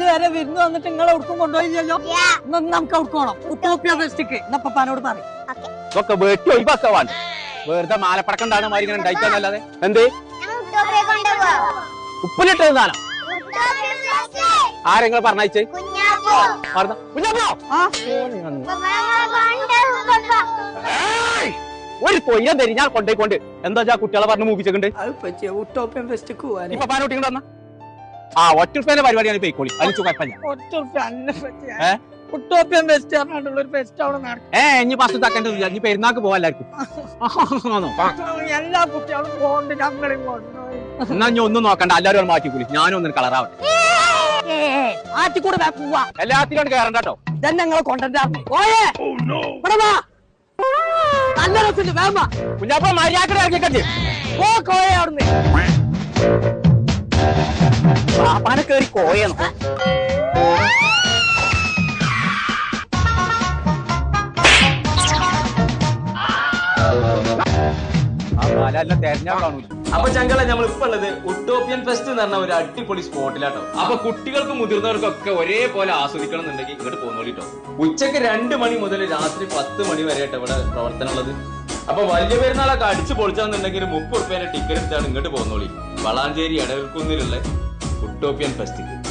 ഇതുവരെ വിരുന്ന് വന്നിട്ട് നിങ്ങളെ ഉടുക്കും കൊണ്ടുപോയില്ലല്ലോ? നമുക്ക് ഉടുക്കണം ഉട്ടോപ്യ ഫെസ്റ്റിക്ക്. എന്നപ്പാനോട് പറയും. വെട്ടി വെറുതെ മാലപ്പടക്കം ഇങ്ങനെ ഉണ്ടായിക്കാന്നല്ലാതെ എന്ത്? ഉപ്പിലിട്ടത് ആരെങ്കിലും പറഞ്ഞയച്ചേ! ഒരു തൊയ്യം തരി ഞാൻ കൊണ്ടേക്കൊണ്ട് എന്താ കുട്ടികളെ പറഞ്ഞ് മൂപ്പിച്ചിട്ടുണ്ട് ഉട്ടോപ്യൻ ഫെസ്റ്റിക്ക് പോവാൻ ഇപ്പൊ പാനോട്ടിങ്ങോട്ട് വന്ന. ആ ഒറ്റ ഉറുപ്പേന്റെ പരിപാടിയാണ് പോയിക്കോളി അതിന് കുഴപ്പമില്ല. ഒറ്റ ഉറുപ്പ്യ അന്നെ പറ്റി. ഏ? ഉട്ടോപ്യൻ ഫെസ്റ്റ് പറഞ്ഞിട്ടുള്ള ഒരു ഫെസ്റ്റ് അവിടെ നടക്കും. ഏ ഇനി പത്ത് തക്കേണ്ടതില്ല ഇനി പെരുന്നാക്ക് പോവാ എല്ലാവർക്കും. എല്ലാ കുട്ടികളും പോകണ്ട് കൊണ്ടുപോയി എന്നാ ഇനി ഒന്നും നോക്കണ്ട. എല്ലാവരും മാറ്റിക്കൂലി ഞാനും ഒന്നും കളറാവട്ടെ ആറ്റിക്കൂടെ വേ പോവാ. എല്ലാത്തിലും കയറണ്ട കേട്ടോ. ഇതന്നെ ഞങ്ങളെ കൊണ്ടുവരാറുണ്ട് ഓയേ ഇവിടെ വാ. നല്ല രസമുണ്ട്. വേഗം വാ. കുഞ്ഞാപ്പ മര്യാദ ഇറങ്ങിക്കട്ടെ പോ കോയേ അവിടുന്ന്. പാപ്പാനെ കയറി തെരഞ്ഞാ അപ്പൊ ചങ്കള നമ്മൾ ഇപ്പൊ ഉള്ളത് ഉട്ടോപ്യൻ ഫെസ്റ്റ് എന്ന് പറഞ്ഞ ഒരു അടിപൊളി സ്പോട്ടിലാട്ടോ. അപ്പൊ കുട്ടികൾക്കും മുതിർന്നവർക്കൊക്കെ ഒരേപോലെ ആസ്വദിക്കണം എന്നുണ്ടെങ്കിൽ ഇങ്ങോട്ട് പോകുന്നോളിട്ടോ ഉച്ചയ്ക്ക് രണ്ട് മണി മുതൽ രാത്രി പത്ത് മണി വരെ ആയിട്ട് ഇവിടെ പ്രവർത്തനം ഉള്ളത് അപ്പൊ വലിയ പെരുന്നാളൊക്കെ അടിച്ചു പൊളിച്ചാന്നുണ്ടെങ്കിൽ മുപ്പത് റുപ്യേന്റെ ടിക്കറ്റ് എടുത്താണ് ഇങ്ങോട്ട് പോകുന്നോളി വളാഞ്ചേരി എടവിൽക്കുന്നിലുള്ള ഉട്ടോപ്യൻ ഫെസ്റ്റിക്ക്